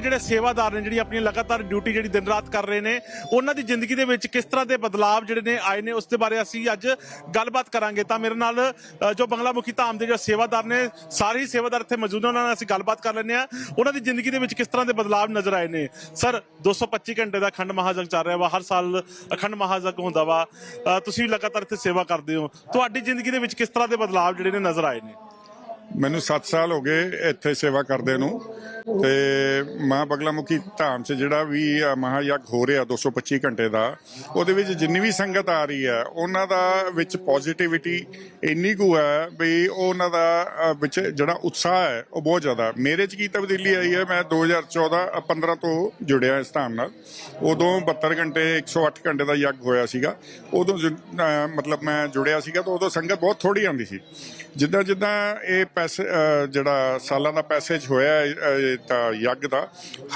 ਇੱਥੇ ਜਿਹੜੇ ਸੇਵਾਦਾਰ ਨੇ, ਜਿਹੜੀ ਆਪਣੀ ਲਗਾਤਾਰ ਡਿਊਟੀ ਜਿਹੜੀ ਦਿਨ ਰਾਤ ਕਰ ਰਹੇ ਨੇ, ਉਹਨਾਂ ਦੀ ਜ਼ਿੰਦਗੀ ਦੇ ਵਿੱਚ ਕਿਸ ਤਰ੍ਹਾਂ ਦੇ ਬਦਲਾਅ ਜਿਹੜੇ ਨੇ ਆਏ ਨੇ, ਉਸ ਦੇ ਬਾਰੇ ਅਸੀਂ ਅੱਜ ਗੱਲਬਾਤ ਕਰਾਂਗੇ। ਤਾਂ ਮੇਰੇ ਨਾਲ ਜੋ ਬੰਗਲਾ ਮੁਖੀ ਧਾਮ ਦੇ ਜੋ ਸੇਵਾਦਾਰ ਨੇ, ਸਾਰੇ ਸੇਵਾਦਾਰ ਇੱਥੇ ਮੌਜੂਦ ਨੇ, ਉਹਨਾਂ ਨਾਲ ਅਸੀਂ ਗੱਲਬਾਤ ਕਰ ਲੈਂਦੇ ਆ ਉਹਨਾਂ ਦੀ ਜ਼ਿੰਦਗੀ ਦੇ ਵਿੱਚ ਕਿਸ ਤਰ੍ਹਾਂ ਦੇ ਬਦਲਾਅ ਨਜ਼ਰ ਆਏ ਨੇ? ਸਰ 225 ਘੰਟੇ ਦਾ ਅਖੰਡ ਮਹਾਯਗ ਚੱਲ ਰਿਹਾ ਵਾ, ਹਰ ਸਾਲ ਅਖੰਡ ਮਹਾਯਗ ਹੁੰਦਾ ਵਾ। ਤੁਸੀਂ ਵੀ ਲਗਾਤਾਰ ਇੱਥੇ ਸੇਵਾ ਕਰਦੇ ਹੋ। ਤੁਹਾਡੀ ਜ਼ਿੰਦਗੀ ਦੇ ਵਿੱਚ ਕਿਸ ਤਰ੍ਹਾਂ ਦੇ ਬਦਲਾਅ ਜਿਹੜੇ ਨੇ ਨਜ਼ਰ ਆਏ ਨੇ? ਮੈਨੂੰ 7 ਸਾਲ ਹੋ ਗਏ ਇੱਥੇ ਸੇਵਾ ਕਰਦੇ ਨੂੰ। ਤੇ ਮਾਂ ਬਗਲਾਮੁਖੀ ਧਾਮ 'ਚ ਜਿਹੜਾ ਵੀ ਅ, ਮਹਾਯਗ ਹੋ ਰਿਹਾ 225 ਘੰਟੇ ਦਾ ਉਹਦੇ ਵਿੱਚ ਜਿੰਨੀ ਵੀ ਸੰਗਤ ਆ ਰਹੀ ਹੈ ਉਹਨਾਂ ਦਾ ਵਿੱਚ ਪੋਜ਼ਿਟਿਵਿਟੀ ਇੰਨੀ ਕੁ ਹੈ ਵੀ ਉਹਨਾਂ ਦਾ ਵਿੱਚ ਜਿਹੜਾ ਉਤਸ਼ਾਹ ਹੈ ਉਹ ਬਹੁਤ ਜ਼ਿਆਦਾ ਮੇਰੇ 'ਚ ਕੀ ਤਬਦੀਲੀ ਆਈ ਹੈ ਮੈਂ 2014 ਅ, 15 ਤੋਂ ਜੁੜਿਆ ਇਸ ਧਾਮ ਨਾਲ। ਉਦੋਂ 72 ਘੰਟੇ 108 ਘੰਟੇ ਦਾ ਯੱਗ ਹੋਇਆ ਸੀਗਾ। ਉਦੋਂ ਜ- ਮਤਲਬ ਮੈਂ ਜੁੜਿਆ ਸੀਗਾ ਤਾਂ ਉਦੋਂ ਸੰਗਤ ਬਹੁਤ ਥੋੜੀ ਆਉਂਦੀ ਸੀ। ਜਿੱਦਾਂ ਜਿੱਦਾਂ ਇਹ ਪੈਸੇ ਜਿਹੜਾ ਸਾਲਾਂ ਦਾ ਪੈਸੇਜ ਹੋਇਆ ਹੈ, ਤਾਂ ਯੱਗ ਦਾ।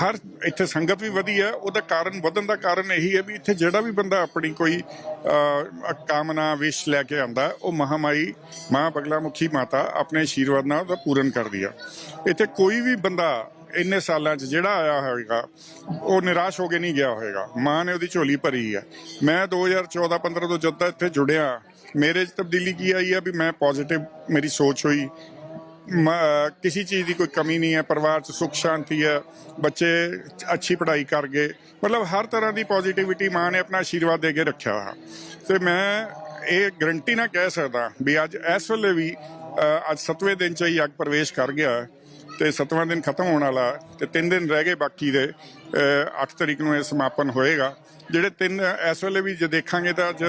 ਹਰ ਇੱਥੇ ਸੰਗਤ ਵੀ ਵਧੀ ਹੈ। ਉਹਦਾ ਕਾਰਨ ਵਧਣ ਦਾ ਕਾਰਨ ਇਹੀ ਹੈ ਵੀ ਇੱਥੇ ਜਿਹੜਾ ਵੀ ਬੰਦਾ ਆਪਣੀ ਕੋਈ ਕਾਮਨਾ ਵਿਸ਼ ਲੈ ਕੇ ਆਂਦਾ ਉਹ ਮਹਾਮਾਈ ਮਾਂ ਬਗਲਾਮੁਖੀ ਮਾਤਾ ਆਪਣੇ ਆਸ਼ੀਰਵਾਦ ਨਾਲ ਉਹਦਾ ਪੂਰਨ ਕਰਦੀ ਆ। ਇੱਥੇ ਕੋਈ ਵੀ ਬੰਦਾ ਇੰਨੇ ਸਾਲਾਂ 'ਚ ਜਿਹੜਾ ਆਇਆ ਹੋਵੇਗਾ ਉਹ ਨਿਰਾਸ਼ ਹੋ ਕੇ ਨਹੀਂ ਗਿਆ ਹੋਵੇਗਾ ਮਾਂ ਨੇ ਉਹਦੀ ਝੋਲੀ ਭਰੀ ਹੈ ਮੈਂ 2014-15 ਤੋਂ ਜਦ ਦਾ ਇੱਥੇ ਜੁੜਿਆ ਮੇਰੇ 'ਚ ਤਬਦੀਲੀ ਕੀ ਆਈ ਹੈ ਵੀ ਮੈਂ ਪੋਜ਼ਿਟਿਵ ਮੇਰੀ ਸੋਚ ਹੋਈ ਕਿਸੇ ਚੀਜ਼ ਦੀ ਕੋਈ ਕਮੀ ਨਹੀਂ ਹੈ, ਪਰਿਵਾਰ 'ਚ ਸੁੱਖ, ਸ਼ਾਂਤੀ ਹੈ, ਬੱਚੇ ਅੱਛੀ ਪੜ੍ਹਾਈ ਕਰ ਗਏ। ਮਤਲਬ ਹਰ ਤਰ੍ਹਾਂ ਦੀ ਪੋਜ਼ਿਟਿਵਿਟੀ ਮਾਂ ਨੇ ਆਪਣਾ ਆਸ਼ੀਰਵਾਦ ਦੇ ਕੇ ਰੱਖਿਆ ਹੋਇਆ। ਤੇ ਮੈਂ ਇਹ ਗਰੰਟੀ ਨਾਲ ਕਹਿ ਸਕਦਾ ਵੀ ਅੱਜ ਇਸ ਵੇਲੇ ਵੀ ਅੱਜ 7ਵੇਂ ਦਿਨ 'ਚ ਹੀ ਯੱਗ ਪ੍ਰਵੇਸ਼ ਕਰ ਗਿਆ ਹੈ ਤੇ 7ਵਾਂ ਦਿਨ ਖਤਮ ਹੋਣ ਵਾਲਾ ਹੈ ਤੇ 3 ਦਿਨ ਰਹਿ ਗਏ ਬਾਕੀ ਦੇ 8 ਤਰੀਕ ਨੂੰ ਇਹ ਸਮਾਪਨ ਹੋਏਗਾ। ਜਿਹੜੇ ਤਿੰਨ ਇਸ ਵੇਲੇ ਵੀ ਜੇ ਦੇਖਾਂਗੇ ਤਾਂ ਅੱਜ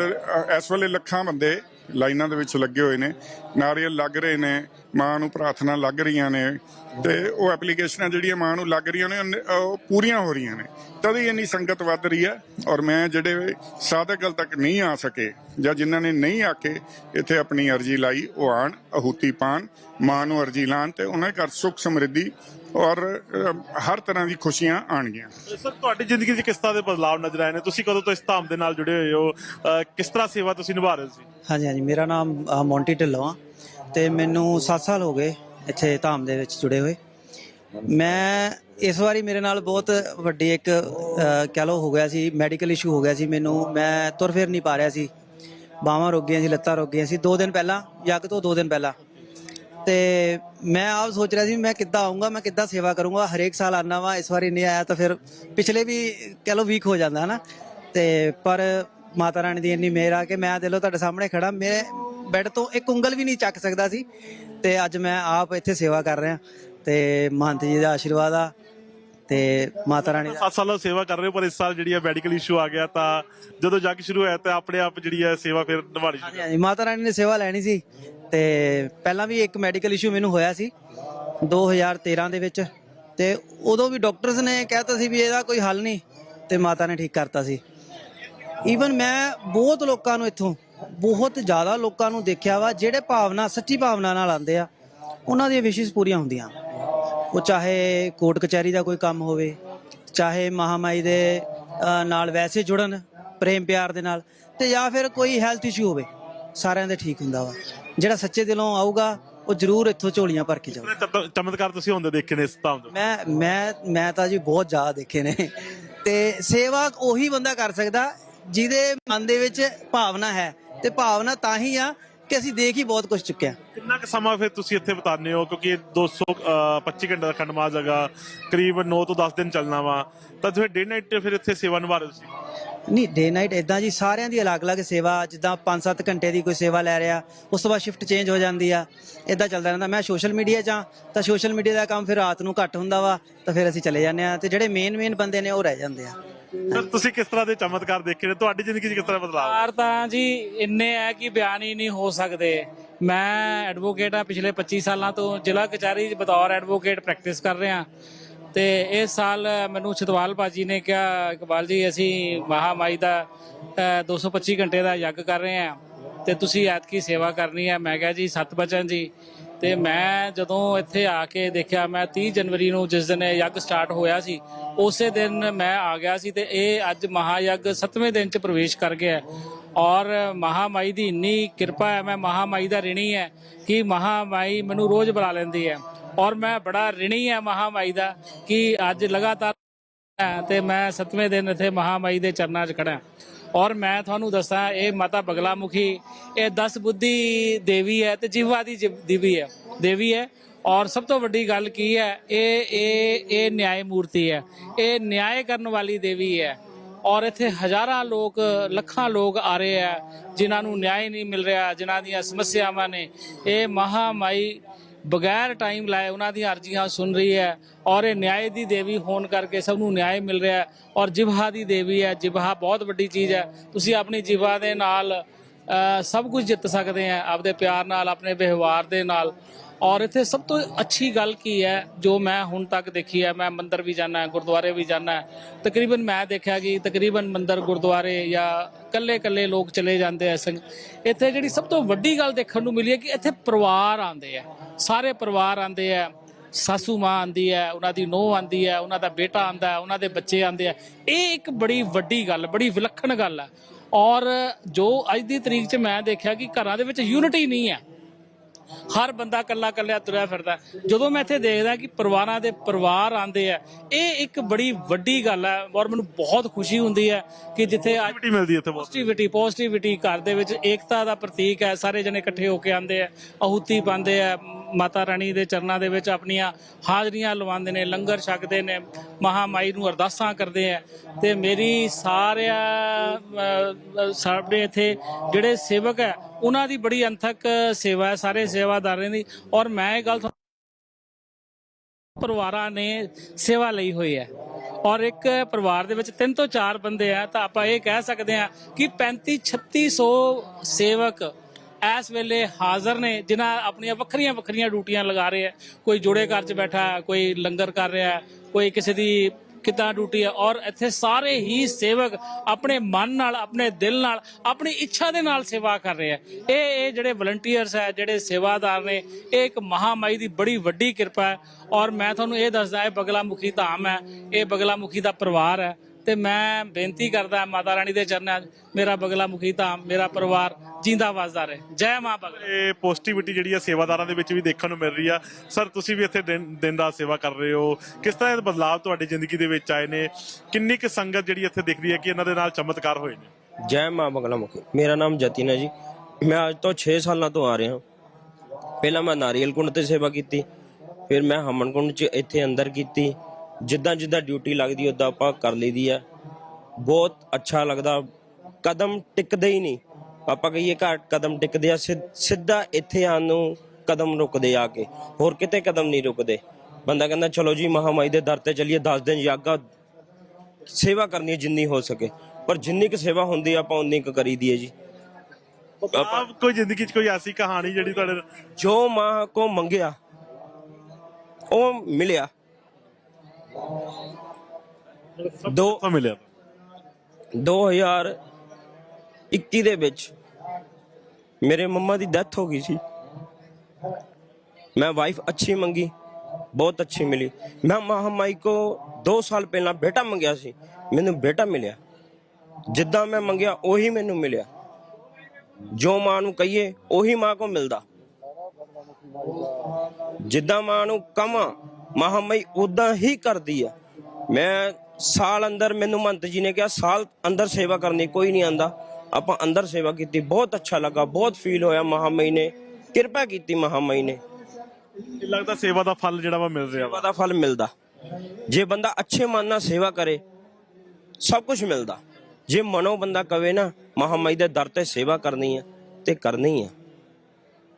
ਇਸ ਵੇਲੇ ਲੱਖਾਂ ਬੰਦੇ ਲਾਈਨਾਂ ਦੇ ਵਿੱਚ ਲੱਗੇ ਹੋਏ ਨੇ। ਨਾਰੀਅਲ ਲੱਗ ਰਹੇ ਨੇ, ਮਾਂ ਨੂੰ ਪ੍ਰਾਰਥਨਾ ਲੱਗ ਰਹੀਆਂ ਨੇ ਤੇ ਉਹ ਐਪਲੀਕੇਸ਼ਨਾਂ ਜਿਹੜੀਆਂ ਮਾਂ ਨੂੰ ਲੱਗ ਰਹੀਆਂ ਨੇ ਉਹ- ਪੂਰੀਆਂ ਹੋ ਰਹੀਆਂ ਨੇ। ਤਦ ਹੀ ਇੰਨੀ ਸੰਗਤ ਵੱਧ ਰਹੀ ਹੈ ਔਰ ਮੈਂ ਜਿਹੜੇ ਸਾਧਕ ਹਾਲ ਤੱਕ ਨਹੀਂ ਆ ਸਕੇ ਜਾਂ ਜਿਨ੍ਹਾਂ ਨੇ ਨਹੀਂ ਆ ਕੇ ਇੱਥੇ ਆਪਣੀ ਅਰਜੀ ਲਾਈ, ਉਹ ਆਣ, ਅਹੂਤੀ ਪਾਣ, ਮਾਂ ਨੂੰ ਅਰਜੀ ਲਾਣ ਤੇ ਉਹਨਾਂ ਘਰ ਸੁੱਖ ਸਮਰਿੱਧੀ ਔਰ ਅ, ਹਰ ਤਰ੍ਹਾਂ ਦੀ ਖੁਸ਼ੀਆਂ ਆਣਗੀਆਂ ਸਰ ਤੁਹਾਡੀ ਜ਼ਿੰਦਗੀ 'ਚ ਕਿਸ ਤਰ੍ਹਾਂ ਦੇ ਬਦਲਾਅ ਨਜ਼ਰ ਆਏ ਨੇ? ਤੁਸੀਂ ਕਦੋਂ ਤੋਂ ਇਸ ਧਾਮ ਦੇ ਨਾਲ ਜੁੜੇ ਹੋਏ ਹੋ? ਕਿਸ ਤਰ੍ਹਾਂ ਸੇਵਾ ਤੁਸੀਂ ਨਿਭਾ ਰਹੇ ਸੀ ਹਾਂਜੀ ਹਾਂਜੀ। ਮੇਰਾ ਨਾਮ ਅ, ਮੌਂਟੀ ਢਿੱਲੋਂ ਆ ਤੇ ਮੈਨੂੰ 7 ਸਾਲ ਹੋ ਗਏ ਇੱਥੇ ਧਾਮ ਦੇ ਵਿੱਚ ਜੁੜੇ ਹੋਏ। ਮੈਂ ਇਸ ਵਾਰੀ ਮੇਰੇ ਨਾਲ ਬਹੁਤ ਵੱਡੀ ਇੱਕ ਅ, ਕਹਿ ਲਓ ਹੋ ਗਿਆ ਸੀ ਮੈਡੀਕਲ ਇਸ਼ੂ ਹੋ ਗਿਆ ਸੀ ਮੈਨੂੰ। ਮੈਂ ਤੁਰ ਫਿਰ ਨਹੀਂ ਪਾ ਰਿਹਾ ਸੀ। ਬਾਹਾਂ ਰੁਕ ਗਈਆਂ ਸੀ ਲੱਤਾਂ ਰੁਕ ਗਈਆਂ ਸੀ। 2 ਦਿਨ ਪਹਿਲਾਂ ਯੱਗ ਤੋਂ 2 ਦਿਨ ਪਹਿਲਾਂ ਤੇ ਮੈਂ ਆਪ ਸੋਚ ਰਿਹਾ ਸੀ ਮੈਂ ਕਿੱਦਾਂ ਆਉਂਗਾ ਮੈਂ ਕਿੱਦਾਂ ਸੇਵਾ ਕਰੂੰਗਾ ਹਰੇਕ ਸਾਲ ਆਨਾ ਵਾ ਇਸ ਵਾਰੀ ਨਹੀਂ ਆਇਆ ਤਾਂ ਫਿਰ ਪਿਛਲੇ ਵੀ ਕਹਿ ਲਓ ਵੀਕ ਹੋ ਜਾਂਦਾ ਹਨਾ। ਤੇ ਪਰ ਮਾਤਾ ਰਾਣੀ ਦੀ ਇੰਨੀ ਮਿਹਰ ਆ ਕਿ ਮੈਂ ਦਿਲੋਂ ਤੁਹਾਡੇ ਸਾਹਮਣੇ ਖੜਾ ਮੈਂ ਬੈੱਡ ਤੋਂ ਇੱਕ ਉਂਗਲ ਵੀ ਨਹੀਂ ਚੱਕ ਸਕਦਾ ਸੀ। ਤੇ ਅੱਜ ਮੈਂ ਆਪ ਇੱਥੇ ਸੇਵਾ ਕਰ ਰਿਹਾ ਤੇ ਮਹੰਤ ਜੀ ਦਾ ਆਸ਼ੀਰਵਾਦ ਆ ਤੇ ਮਾਤਾ ਰਾਣੀ ਦਾ 7 ਸਾਲਾਂ ਸੇਵਾ ਕਰ ਰਹੇ ਹੋ ਪਰ ਇਸ ਸਾਲ ਜਿਹੜੀ ਹੈ ਮੈਡੀਕਲ ਇਸ਼ੂ ਆ ਗਿਆ ਤਾਂ ਜਦੋਂ ਜੱਗ ਸ਼ੁਰੂ ਹੋਇਆ ਤਾਂ ਆਪਣੇ ਆਪ ਜਿਹੜੀ ਹੈ ਸੇਵਾ ਫਿਰ ਨਿਭਾਣੀ ਸ਼ੁਰੂ ਹਾਂਜੀ ਮਾਤਾ ਰਾਣੀ ਨੇ ਸੇਵਾ ਲੈਣੀ ਸੀ। ਤੇ ਪਹਿਲਾਂ ਵੀ ਇੱਕ ਮੈਡੀਕਲ ਇਸ਼ੂ ਮੈਨੂੰ ਹੋਇਆ ਸੀ 2013 ਦੇ ਵਿੱਚ। ਤੇ ਉਦੋਂ ਵੀ ਡਾਕਟਰਸ ਨੇ ਕਹਿਤਾ ਸੀ ਵੀ ਇਹਦਾ ਕੋਈ ਹੱਲ ਨਹੀਂ, ਤੇ ਮਾਤਾ ਨੇ ਠੀਕ ਕਰਤਾ ਸੀ। ਈਵਨ ਮੈਂ ਬਹੁਤ ਲੋਕਾਂ ਨੂੰ ਇੱਥੋਂ, ਬਹੁਤ ਜ਼ਿਆਦਾ ਲੋਕਾਂ ਨੂੰ ਦੇਖਿਆ ਵਾ, ਜਿਹੜੇ ਭਾਵਨਾ, ਸੱਚੀ ਭਾਵਨਾ ਨਾਲ ਆਉਂਦੇ ਆ, ਉਹਨਾਂ ਦੀਆਂ ਵਿਸ਼ੇਸ ਪੂਰੀਆਂ ਹੁੰਦੀਆਂ। ਉਹ ਚਾਹੇ ਕੋਰਟ ਕਚਹਿਰੀ ਦਾ ਕੋਈ ਕੰਮ ਹੋਵੇ, ਚਾਹੇ ਮਹਾਮਾਈ ਦੇ ਨਾਲ ਵੈਸੇ ਜੁੜਨ ਪ੍ਰੇਮ ਪਿਆਰ ਦੇ ਨਾਲ, ਤੇ ਜਾਂ ਫਿਰ ਕੋਈ ਹੈਲਥ ਇਸ਼ੂ ਹੋਵੇ, ਸਾਰਿਆਂ ਦੇ ਠੀਕ ਹੁੰਦਾ ਵਾ। ਜਿਹੜਾ ਸੱਚੇ ਦਿਲੋਂ ਆਊਗਾ ਉਹ ਜ਼ਰੂਰ ਇੱਥੋਂ ਝੋਲੀਆਂ ਭਰ ਕੇ ਜਾਊਗਾ। ਚਮ- ਚਮਤਕਾਰ ਤੁਸੀਂ ਹੁੰਦੇ ਦੇਖੇ ਨੇ ਇਸ ਧਾਮ ਤੋਂ ਮੈਂ ਮੈਂ ਮੈਂ ਤਾਂ ਜੀ ਬਹੁਤ ਜ਼ਿਆਦਾ ਦੇਖੇ ਨੇ। ਤੇ ਸੇਵਾ ਉਹੀ ਬੰਦਾ ਕਰ ਸਕਦਾ ਜਿਹਦੇ ਮਨ ਦੇ ਵਿੱਚ ਭਾਵਨਾ ਹੈ। ਤੇ ਭਾਵਨਾ ਤਾਂ ਹੀ ਆ ਕਿ ਅਸੀਂ ਦੇਖ ਹੀ ਬਹੁਤ ਕੁਝ ਚੁੱਕਿਆ। ਕਿੰਨਾ ਕੁ ਸਮਾਂ ਫਿਰ ਤੁਸੀਂ ਇੱਥੇ ਬਿਤਾਉਂਦੇ ਹੋ? ਕਿਉਂਕਿ ਇਹ 225 ਘੰਟੇ ਦਾ ਖੰਡਮਾ ਜਗਾ ਕਰੀਬ 9 ਤੋਂ 10 ਦਿਨ ਚੱਲਣਾ ਵਾ। ਤਾਂ ਤੁਸੀਂ ਡੇ ਨਾਈਟ ਫਿਰ ਇੱਥੇ ਸੇਵਾ ਨਿਭਾ ਰਹੇ ਹੋ ਤੁਸੀਂ? ਨਹੀਂ ਡੇ ਨਾਈਟ ਇਦਾਂ ਜੀ ਸਾਰਿਆਂ ਦੀ ਅਲੱਗ-ਅਲੱਗ ਸੇਵਾ ਜਿੱਦਾਂ 5-7 ਘੰਟੇ ਦੀ ਕੋਈ ਸੇਵਾ ਲੈ ਰਿਹਾ ਉਸ ਤੋਂ ਬਾਅਦ ਸ਼ਿਫਟ ਚੇਂਜ ਹੋ ਜਾਂਦੀ ਆ ਇਦਾਂ ਚੱਲਦਾ ਰਹਿੰਦਾ। ਮੈਂ ਸੋਸ਼ਲ ਮੀਡੀਆ 'ਚ ਆ ਤਾਂ ਸੋਸ਼ਲ ਮੀਡੀਆ ਦਾ ਕੰਮ ਫਿਰ ਰਾਤ ਨੂੰ ਘੱਟ ਹੁੰਦਾ ਵਾ ਤਾਂ ਫਿਰ ਅਸੀਂ ਚਲੇ ਜਾਂਦੇ ਆ ਤੇ ਜਿਹੜੇ ਮੇਨ ਮੇਨ ਬੰਦੇ ਨੇ ਉਹ ਰਹਿ ਜਾਂਦੇ ਆ। ਸਰ ਤੁਸੀਂ ਕਿਸ ਤਰ੍ਹਾਂ ਦੇ ਚਮਤਕਾਰ ਦੇਖੇ ਨੇ? ਤੁਹਾਡੀ ਜ਼ਿੰਦਗੀ 'ਚ ਕਿਸ ਤਰ੍ਹਾਂ ਬਦਲਾਅ ਕਾਰ ਤਾਂ ਜੀ ਇੰਨੇ ਹੈ ਕਿ ਬਿਆਨ ਹੀ ਨਹੀਂ ਹੋ ਸਕਦੇ। ਮੈਂ ਐਡਵੋਕੇਟ ਆ ਪਿਛਲੇ 25 ਸਾਲਾਂ ਤੋਂ ਜ਼ਿਲ੍ਹਾ ਕਚਹਿਰੀ 'ਚ ਬਤੌਰ ਐਡਵੋਕੇਟ ਪ੍ਰੈਕਟਿਸ ਕਰ ਰਿਹਾ। ਤੇ ਇਸ ਸਾਲ ਮੈਨੂੰ ਛਤਵਾਲ ਬਾਜੀ ਨੇ ਕਿਹਾ ਇਕਬਾਲ ਜੀ ਅਸੀਂ ਮਹਾਮਾਈ ਦਾ ਅ, 225 ਘੰਟੇ ਦਾ ਯੱਗ ਕਰ ਰਹੇ ਹਾਂ ਤੇ ਤੁਸੀਂ ਐਤਕੀ ਸੇਵਾ ਕਰਨੀ ਹੈ। ਮੈਂ ਕਿਹਾ ਜੀ ਸਤ ਬਚਨ ਜੀ। ਤੇ ਮੈਂ ਜਦੋਂ ਇੱਥੇ ਆ ਕੇ ਦੇਖਿਆ ਮੈਂ 30 ਜਨਵਰੀ ਨੂੰ ਜਿਸ ਦਿਨ ਇਹ ਯੱਗ ਸਟਾਰਟ ਹੋਇਆ ਸੀ ਉਸੇ ਦਿਨ ਮੈਂ ਆ ਗਿਆ ਸੀ ਤੇ ਇਹ ਅੱਜ ਮਹਾਯੱਗ 7ਵੇਂ ਦਿਨ ਚ ਪ੍ਰਵੇਸ਼ ਕਰ ਗਿਆ ਔਰ ਮਹਾਮਾਈ ਦੀ ਇੰਨੀ ਕਿਰਪਾ ਹੈ ਮੈਂ ਮਹਾਮਾਈ ਦਾ ਰਿਣੀ ਹੈ ਕਿ ਮਹਾਮਾਈ ਮੈਨੂੰ ਰੋਜ਼ ਬੁਲਾ ਲੈਂਦੀ ਹੈ। ਔਰ ਮੈਂ ਬੜਾ ਰਿਣੀ ਹੈ ਮਹਾਮਾਈ ਦਾ ਕਿ ਅੱਜ ਲਗਾਤਾਰ ਤੇ ਮੈਂ ਸੱਤਵੇਂ ਦਿਨ ਇੱਥੇ ਮਹਾਮਾਈ ਦੇ ਚਰਨਾਂ 'ਚ ਖੜਾ ਔਰ ਮੈਂ ਤੁਹਾਨੂੰ ਦੱਸਾਂ, ਇਹ ਮਾਤਾ ਬਗਲਾਮੁਖੀ, ਇਹ 10 ਬੁੱਧੀ ਦੇਵੀ ਹੈ ਤੇ ਜਿਵਾ ਦੀ ਦੇਵੀ ਹੈ ਦੇਵੀ ਹੈ। ਔਰ ਸਭ ਤੋਂ ਵੱਡੀ ਗੱਲ ਕੀ ਹੈ, ਇਹ ਇਹ ਇਹ ਨਿਆਏ ਮੂਰਤੀ ਹੈ, ਇਹ ਨਿਆਏ ਕਰਨ ਵਾਲੀ ਦੇਵੀ ਹੈ। ਔਰ ਇੱਥੇ ਹਜ਼ਾਰਾਂ ਲੋਕ, ਲੱਖਾਂ ਲੋਕ ਆ ਰਹੇ ਆ ਜਿਨ੍ਹਾਂ ਨੂੰ ਨਿਆਂ ਨਹੀਂ ਮਿਲ ਰਿਹਾ, ਜਿਨ੍ਹਾਂ ਦੀਆਂ ਸਮੱਸਿਆਵਾਂ ਨੇ। ਇਹ ਮਹਾਮਾਈ ਬਗੈਰ ਟਾਈਮ ਲਾਏ ਉਹਨਾਂ ਦੀਆਂ ਅਰਜ਼ੀਆਂ ਸੁਣ ਰਹੀ ਹੈ ਔਰ ਇਹ ਨਿਆਂ ਦੀ ਦੇਵੀ ਹੋਣ ਕਰਕੇ ਸਭ ਨੂੰ ਨਿਆਂ ਮਿਲ ਰਿਹਾ ਹੈ ਔਰ ਜਿਬਹਾ ਦੀ ਦੇਵੀ ਹੈ, ਜਿਬਹਾ ਬਹੁਤ ਵੱਡੀ ਚੀਜ਼ ਹੈ। ਤੁਸੀਂ ਆਪਣੀ ਜਿਬਹਾ ਦੇ ਨਾਲ ਸਭ ਕੁਝ ਜਿੱਤ ਸਕਦੇ ਆ ਆਪਦੇ ਪਿਆਰ ਨਾਲ, ਆਪਣੇ ਵਿਵਹਾਰ ਦੇ ਨਾਲ। ਔਰ ਇੱਥੇ ਸਭ ਤੋਂ ਅੱਛੀ ਗੱਲ ਕੀ ਹੈ, ਜੋ ਮੈਂ ਹੁਣ ਤੱਕ ਦੇਖੀ ਹੈ, ਮੈਂ ਮੰਦਰ ਵੀ ਜਾਣਾ ਗੁਰਦੁਆਰੇ ਵੀ ਜਾਣਾ ਤਕਰੀਬਨ ਮੈਂ ਦੇਖਿਆ ਕਿ ਤਕਰੀਬਨ ਮੰਦਰ, ਗੁਰਦੁਆਰੇ ਜਾਂ ਕੱਲੇ ਕੱਲੇ ਲੋਕ ਚਲੇ ਜਾਂਦੇ ਐ ਸੰਗ, ਇੱਥੇ ਜਿਹੜੀ ਸਭ ਤੋਂ ਵੱਡੀ ਗੱਲ ਦੇਖਣ ਨੂੰ ਮਿਲੀ ਹੈ ਕਿ ਇੱਥੇ ਪਰਿਵਾਰ ਆਉਂਦੇ ਆ, ਸਾਰੇ ਪਰਿਵਾਰ ਆਉਂਦੇ ਆ, ਸਾਸੂ ਮਾਂ ਆਂਦੀ ਹੈ, ਉਹਨਾਂ ਦੀ ਨੂੰਹ ਆਂਦੀ ਹੈ, ਉਹਨਾਂ ਦਾ ਬੇਟਾ ਆਂਦਾ ਹੈ, ਉਹਨਾਂ ਦੇ ਬੱਚੇ ਆਂਦੇ ਆ, ਇਹ ਇੱਕ ਬੜੀ ਵੱਡੀ ਗੱਲ, ਬੜੀ ਵਿਲੱਖਣ ਗੱਲ ਹੈ, ਔਰ ਜੋ ਅੱਜ ਦੀ ਤਰੀਕ 'ਚ ਮੈਂ ਦੇਖਿਆ ਕਿ ਘਰਾਂ ਦੇ ਵਿੱਚ ਯੂਨਿਟੀ ਨਹੀਂ ਹੈ ਹਰ ਬੰਦਾ ਕੱਲਾ ਕੱਲਿਆ ਤੁਰਿਆ ਫਿਰਦਾ ਜਦੋਂ ਮੈਂ ਇੱਥੇ ਦੇਖਦਾ ਕਿ ਪਰਿਵਾਰਾਂ ਦੇ ਪਰਿਵਾਰ ਆਂਦੇ ਆ ਇਹ ਇੱਕ ਬੜੀ ਵੱਡੀ ਗੱਲ ਹੈ ਔਰ ਮੈਨੂੰ ਬਹੁਤ ਖੁਸ਼ੀ ਹੁੰਦੀ ਹੈ ਕਿ ਜਿੱਥੇ ਅੱਜ ਐਕਟੀਵਿਟੀ ਮਿਲਦੀ ਹੈ ਇੱਥੇ ਬਹੁਤ। ਪੋਜ਼ਿਟਿਵਿਟੀ ਪੋਜ਼ਿਟਿਵਿਟੀ ਘਰ ਦੇ ਵਿੱਚ ਏਕਤਾ ਦਾ ਪ੍ਰਤੀਕ ਹੈ ਸਾਰੇ ਜਣੇ ਇਕੱਠੇ ਹੋ ਕੇ ਆਉਂਦੇ ਆ ਆਹੂਤੀ ਪਾਉਂਦੇ ਆ ਮਾਤਾ ਰਾਣੀ ਦੇ ਚਰਨਾਂ ਦੇ ਵਿੱਚ ਆਪਣੀਆਂ ਹਾਜ਼ਰੀਆਂ ਲਵਾਉਂਦੇ ਨੇ, ਲੰਗਰ ਛਕਦੇ ਨੇ, ਮਹਾਮਾਈ ਨੂੰ ਅਰਦਾਸਾਂ ਕਰਦੇ ਆ ਤੇ ਮੇਰੀ ਸਾਰਿਆਂ ਸਾਡੇ ਇੱਥੇ ਜਿਹੜੇ ਸੇਵਕ ਹੈ, ਉਹਨਾਂ ਦੀ ਬੜੀ ਅੰਥਕ ਸੇਵਾ ਹੈ, ਸਾਰੇ ਸੇਵਾਦਾਰਾਂ ਦੀ ਔਰ ਮੈਂ ਇਹ ਗੱਲ ਤੁਹਾਨੂੰ ਪਰਿਵਾਰਾਂ ਨੇ ਸੇਵਾ ਲਈ ਹੋਈ ਹੈ ਔਰ ਇੱਕ ਪਰਿਵਾਰ ਦੇ ਵਿੱਚ ਤਿੰਨ ਤੋਂ ਚਾਰ ਬੰਦੇ ਆ ਤਾਂ ਆਪਾਂ ਇਹ ਕਹਿ ਸਕਦੇ ਆ ਕਿ 35 3600 ਸੇਵਕ ਇਸ ਵੇਲੇ ਹਾਜ਼ਰ ਨੇ, ਜਿਨ੍ਹਾਂ ਆਪਣੀਆਂ ਵੱਖਰੀਆਂ ਵੱਖਰੀਆਂ ਡਿਊਟੀਆਂ ਲਗਾ ਰਹੇ ਆ ਕੋਈ ਜੋੜੇ ਘਰ 'ਚ ਬੈਠਾ ਕੋਈ ਲੰਗਰ ਕਰ ਰਿਹਾ ਕੋਈ ਕਿਸੇ ਦੀ ਕਿੱਦਾਂ ਡਿਊਟੀ ਹੈ। ਔਰ ਇੱਥੇ ਸਾਰੇ ਹੀ ਸੇਵਕ ਆਪਣੇ ਮਨ ਨਾਲ, ਆਪਣੇ ਦਿਲ ਨਾਲ, ਆਪਣੀ ਇੱਛਾ ਦੇ ਨਾਲ ਸੇਵਾ ਕਰ ਰਹੇ ਆ ਇਹ ਇਹ ਜਿਹੜੇ ਵਲੰਟੀਅਰਸ ਹੈ, ਜਿਹੜੇ ਸੇਵਾਦਾਰ ਨੇ, ਇਹ ਇੱਕ ਮਹਾਮਾਈ ਦੀ ਬੜੀ ਵੱਡੀ ਕਿਰਪਾ ਹੈ। ਔਰ ਮੈਂ ਤੁਹਾਨੂੰ ਇਹ ਦੱਸਦਾ, ਇਹ ਬਗਲਾ ਮੁਖੀ ਧਾਮ ਹੈ, ਇਹ ਬਗਲਾ ਮੁਖੀ ਦਾ ਪਰਿਵਾਰ ਹੈ। ਤੇ ਮੈਂ ਬੇਨਤੀ ਕਰਦਾ ਮਾਤਾ ਰਾਣੀ ਦੇ ਚਰਨਾਂ 'ਚ ਮੇਰਾ ਬਗਲਾਮੁਖੀ ਧਾਮ ਮੇਰਾ ਪਰਿਵਾਰ ਜਿੰਦਾ ਵਸਦਾ ਰਹੇ। ਜੈ ਮਾਂ ਬਗਲਾ। ਇਹ ਪੋਜ਼ਿਟਿਵਿਟੀ ਜਿਹੜੀ ਆ ਸੇਵਾਦਾਰਾਂ ਦੇ ਵਿੱਚ ਵੀ ਦੇਖਣ ਨੂੰ ਮਿਲ ਰਹੀ ਆ। ਸਰ ਤੁਸੀਂ ਵੀ ਇੱਥੇ ਦਿਨ ਦਿਨ ਰਾਤ ਸੇਵਾ ਕਰ ਰਹੇ ਹੋ। ਕਿਸ ਤਰ੍ਹਾਂ ਦੇ ਬਦਲਾਅ ਤੁਹਾਡੀ ਜ਼ਿੰਦਗੀ ਦੇ ਵਿੱਚ ਆਏ ਨੇ? ਕਿੰਨੀ ਕੁ ਸੰਗਤ ਜਿਹੜੀ ਇੱਥੇ ਦਿਖ ਰਹੀ ਹੈ ਕਿ ਇਹਨਾਂ ਦੇ ਨਾਲ ਚਮਤਕਾਰ ਹੋਏ ਨੇ? ਜੈ ਮਾਂ ਬਗਲਾ ਮੁਖੀ। ਮੇਰਾ ਨਾਮ ਜਤਿਨ ਹੈ ਜੀ। ਮੈਂ ਅੱਜ ਤੋਂ 6 ਸਾਲਾਂ ਤੋਂ ਆ ਰਿਹਾ ਪਹਿਲਾਂ ਮੈਂ ਨਾਰੀਅਲ ਕੁੰਡ ਤੇ ਸੇਵਾ ਕੀਤੀ ਫਿਰ ਮੈਂ ਹਮਨ ਕੁੰਡ ਚ ਇੱਥੇ ਅੰਦਰ ਕੀਤੀ ਜਿੱਦਾਂ ਜਿੱਦਾਂ ਡਿਊਟੀ ਲੱਗਦੀ ਉਦਾਂ ਆਪਾਂ ਕਰ ਲਈਦੀ ਆ। ਬਹੁਤ ਅੱਛਾ ਲੱਗਦਾ। ਕਦਮ ਟਿਕਦੇ ਹੀ ਨਹੀਂ। ਆਪਾਂ ਕਹੀਏ ਘੱਟ ਕਦਮ ਟਿਕਦੇ ਆ ਸਿੱਧ- ਇੱਥੇ ਆਉਣ ਨੂੰ ਕਦਮ ਰੁਕਦੇ ਆ ਕੇ। ਹੋਰ ਕਿਤੇ ਕਦਮ ਨਹੀਂ ਰੁਕਦੇ। ਬੰਦਾ ਕਹਿੰਦਾ ਚਲੋ ਜੀ ਮਹਾਮਾਈ ਦੇ ਦਰ ਤੇ ਚੱਲੀਏ 10 ਦਿਨ ਯਾਗਾ ਸੇਵਾ ਕਰਨੀ ਜਿੰਨੀ ਹੋ ਸਕੇ। ਪਰ ਜਿੰਨੀ ਕੁ ਸੇਵਾ ਹੁੰਦੀ ਆਪਾਂ ਉਨੀ ਕੁ ਕਰੀਦੀ ਹੈ ਜੀ। ਆਪ ਕੋਈ ਜ਼ਿੰਦਗੀ 'ਚ ਕੋਈ ਐਸੀ ਕਹਾਣੀ ਜਿਹੜੀ ਤੁਹਾਡੇ ਜੋ ਮਾਂ ਕੋ ਮੰਗਿਆ ਉਹ ਮਿਲਿਆ। ਦੋ ਤੋਂ ਮਿਲਿਆ? 2021 ਦੇ ਵਿੱਚ ਮੇਰੇ ਮੰਮਾ ਦੀ ਡੈਥ ਹੋ ਗਈ ਸੀ। ਮੈਂ ਵਾਈਫ ਅੱਛੀ ਮੰਗੀ ਬਹੁਤ ਅੱਛੀ ਮਿਲੀ। ਮੈਂ ਮਹਾਮਾਈ ਕੋ 2 ਸਾਲ ਪਹਿਲਾਂ ਬੇਟਾ ਮੰਗਿਆ ਸੀ ਮੈਨੂੰ ਬੇਟਾ ਮਿਲਿਆ। ਜਿੱਦਾਂ ਮੈਂ ਮੰਗਿਆ ਉਹੀ ਮੈਨੂੰ ਮਿਲਿਆ। ਜੋ ਮਾਂ ਨੂੰ ਕਹੀਏ ਉਹੀ ਮਾਂ ਕੋ ਮਿਲਦਾ। ਜਿੱਦਾਂ ਮਾਂ ਨੂੰ ਕਵਾਂ ਮਹਾਮਾਈ ਉਦਾਂ ਹੀ ਕਰਦੀ ਆ। ਮੈਂ ਸਾਲ ਅੰਦਰ ਮੈਨੂੰ ਮੰਤ ਜੀ ਨੇ ਕਿਹਾ ਸਾਲ ਅੰਦਰ ਸੇਵਾ ਕਰਨੀ ਕੋਈ ਨਹੀਂ ਆਂਦਾ। ਆਪਾਂ ਅੰਦਰ ਸੇਵਾ ਕੀਤੀ ਬਹੁਤ ਅੱਛਾ ਲੱਗਾ ਬਹੁਤ ਫੀਲ ਹੋਇਆ ਮਹਾਮਾਈ ਨੇ। ਕਿਰਪਾ ਕੀਤੀ ਮਹਾਮਾਈ ਨੇ। ਇਹ ਲੱਗਦਾ ਸੇਵਾ ਦਾ ਫਲ ਜਿਹੜਾ ਵਾ ਮਿਲ ਰਿਹਾ ਸੇਵਾ ਦਾ ਫਲ ਮਿਲਦਾ। ਜੇ ਬੰਦਾ ਅੱਛੇ ਮਨ ਨਾਲ ਸੇਵਾ ਕਰੇ ਸਭ ਕੁਝ ਮਿਲਦਾ। ਜੇ ਮਨੋਂ ਬੰਦਾ ਕਵੇ ਨਾ ਮਹਾਮਾਈ ਦੇ ਦਰ ਤੇ ਸੇਵਾ ਕਰਨੀ ਹੈ ਤੇ ਕਰਨੀ ਹੈ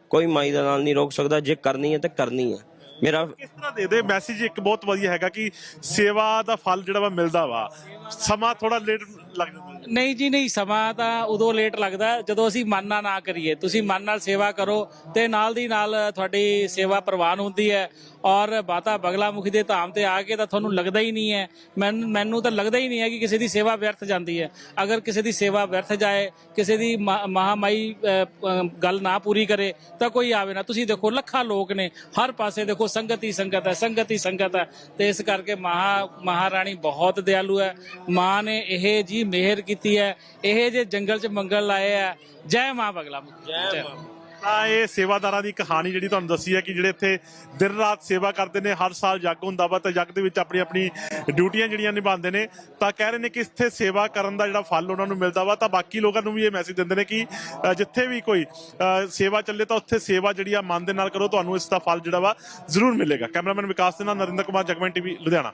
ਕੋਈ ਮਾਈ ਦਾ ਨਾਲ ਨਹੀਂ ਰੋਕ ਸਕਦਾ ਜੇ ਕਰਨੀ ਹੈ ਤੇ ਕਰਨੀ ਹੈ ਮੇਰਾ ਕਿਸ ਤਰ੍ਹਾਂ ਦੇ ਦੇ ਮੈਸੇਜ ਇੱਕ ਬਹੁਤ ਵਧੀਆ ਹੈਗਾ ਕਿ ਸੇਵਾ ਦਾ ਫਲ ਜਿਹੜਾ ਵਾ ਮਿਲਦਾ ਵਾ। ਸਮਾਂ ਥੋੜਾ ਲੇਟ ਲੱਗ ਜਾਂਦਾ ਹੈ। ਨਹੀਂ ਜੀ ਨਹੀਂ ਸਮਾਂ ਤਾਂ ਉਦੋਂ ਲੇਟ ਲੱਗਦਾ ਹੈ ਜਦੋਂ ਅਸੀਂ ਮਨ ਨਾਲ ਨਾ ਕਰੀਏ। ਤੁਸੀਂ ਮਨ ਨਾਲ ਸੇਵਾ ਕਰੋ ਤੇ ਨਾਲ ਦੀ ਨਾਲ ਤੁਹਾਡੀ ਸੇਵਾ ਪ੍ਰਵਾਨ ਹੁੰਦੀ ਹੈ ਔਰ ਬਾਤਾ ਬਗਲਾਮੁਖੀ ਦੇ ਧਾਮ ਤੇ ਆ ਕੇ ਤਾਂ ਤੁਹਾਨੂੰ ਲੱਗਦਾ ਹੀ ਨਹੀਂ ਹੈ। ਮੈਨ- ਮੈਨੂੰ ਤਾਂ ਲੱਗਦਾ ਹੀ ਨਹੀਂ ਹੈ ਕਿ ਕਿਸੇ ਦੀ ਸੇਵਾ ਵਿਅਰਥ ਜਾਂਦੀ ਹੈ। ਅਗਰ ਕਿਸੇ ਦੀ ਸੇਵਾ ਵਿਅਰਥ ਜਾਏ ਕਿਸੇ ਦੀ ਮਾ- ਮਹਾਮਾਈ ਅ, ਅ, ਗੱਲ ਨਾ ਪੂਰੀ ਕਰੇ ਤਾਂ ਕੋਈ ਆਵੇ ਨਾ। ਤੁਸੀਂ ਦੇਖੋ ਲੱਖਾਂ ਲੋਕ ਨੇ। ਹਰ ਪਾਸੇ ਦੇਖੋ ਸੰਗਤ ਹੀ ਸੰਗਤ ਹੈ ਸੰਗਤ ਹੀ ਸੰਗਤ ਹੈ। ਤੇ ਇਸ ਕਰਕੇ ਮਹਾ ਮਹਾਰਾਣੀ ਬਹੁਤ ਦਿਆਲੂ ਹੈ। ਮਾਂ ਨੇ ਇਹ ਜੀ ਮਿਹਰ ਕੀਤੀ ਹੈ ਇਹ ਜੇ ਜੰਗਲ 'ਚ ਮੰਗਲ ਲਾਏ ਆ ਜੈ ਮਾਂ ਬਗਲਾ। ਜੈ ਤਾਂ ਇਹ ਸੇਵਾਦਾਰਾਂ ਦੀ ਕਹਾਣੀ ਜਿਹੜੀ ਤੁਹਾਨੂੰ ਦੱਸੀ ਹੈ ਕਿ ਜਿਹੜੇ ਇੱਥੇ ਦਿਨ ਰਾਤ ਸੇਵਾ ਕਰਦੇ ਨੇ ਹਰ ਸਾਲ ਜੱਗ ਹੁੰਦਾ ਵਾ ਤਾਂ ਜੱਗ ਦੇ ਵਿੱਚ ਆਪਣੀ ਆਪਣੀ ਡਿਊਟੀਆਂ ਜਿਹੜੀਆਂ ਨਿਭਾਉਂਦੇ ਨੇ ਤਾਂ ਕਹਿ ਰਹੇ ਨੇ ਕਿ ਇੱਥੇ ਸੇਵਾ ਕਰਨ ਦਾ ਜਿਹੜਾ ਫਲ ਉਹਨਾਂ ਨੂੰ ਮਿਲਦਾ ਵਾ ਤਾਂ ਬਾਕੀ ਲੋਕਾਂ ਨੂੰ ਵੀ ਇਹ ਮੈਸੇਜ ਦਿੰਦੇ ਨੇ ਕਿ ਅ, ਜਿੱਥੇ ਵੀ ਕੋਈ ਅ, ਸੇਵਾ ਚੱਲੇ ਤਾਂ ਉੱਥੇ ਸੇਵਾ ਜਿਹੜੀ ਆ ਮਨ ਦੇ ਨਾਲ ਕਰੋ ਤੁਹਾਨੂੰ ਇਸ ਦਾ ਫਲ ਜਿਹੜਾ ਵਾ ਜ਼ਰੂਰ ਮਿਲੇਗਾ। ਕੈਮਰਾਮੈਨ ਵਿਕਾਸ ਦੇ ਨਾਲ ਨਰਿੰਦਰ ਕੁਮਾਰ ਜਗਮਨ ਟੀਵੀ ਲੁਧਿਆਣਾ।